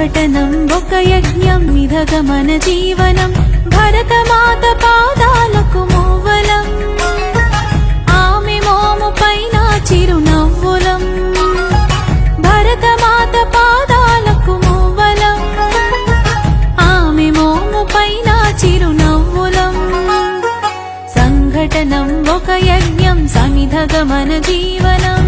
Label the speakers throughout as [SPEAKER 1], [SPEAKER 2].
[SPEAKER 1] ప్రకటనం ఒక యజ్ఞం నిధగమన జీవనం భరతమాత పాదాలకు మువ్వలం ఆమె మోము పైన చిరునవ్వులం. భరతమాత పాదాలకు మువ్వలం ఆమె మోము పైన చిరునవ్వులం. సంఘటనం ఒక యజ్ఞం సమిధగమన జీవనం.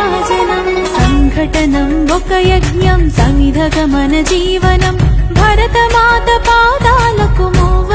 [SPEAKER 1] రాజనం సంఘటనం ఒక యజ్ఞం సమిధ గమన జీవనం భరతమాత పాదాలకు మోవ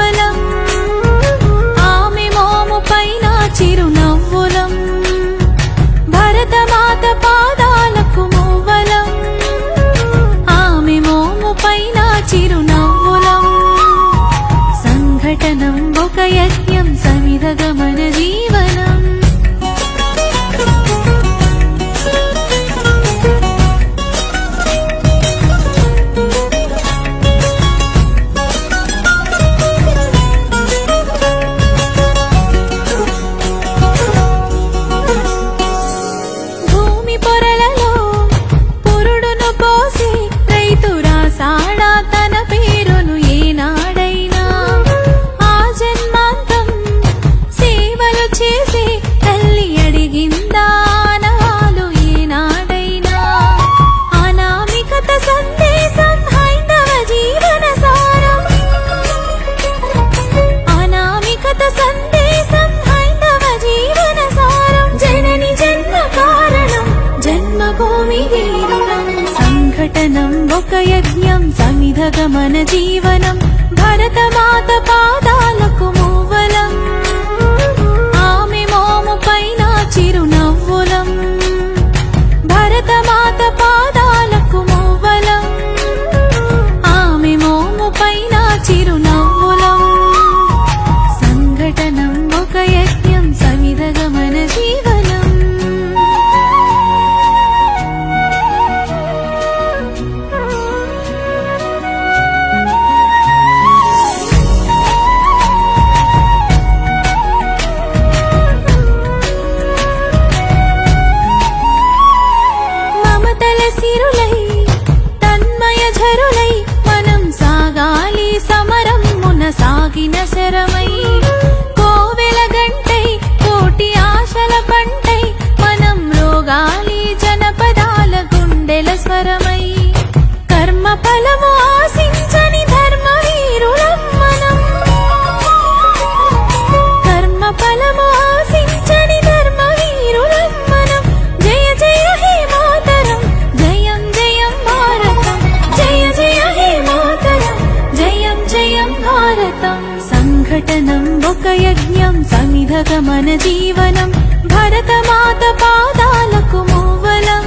[SPEAKER 1] अथगमन जीवन పఠనం ఒక యజ్ఞం సమిధ మన జీవనం భరతమాత పాదాలకు మూవలం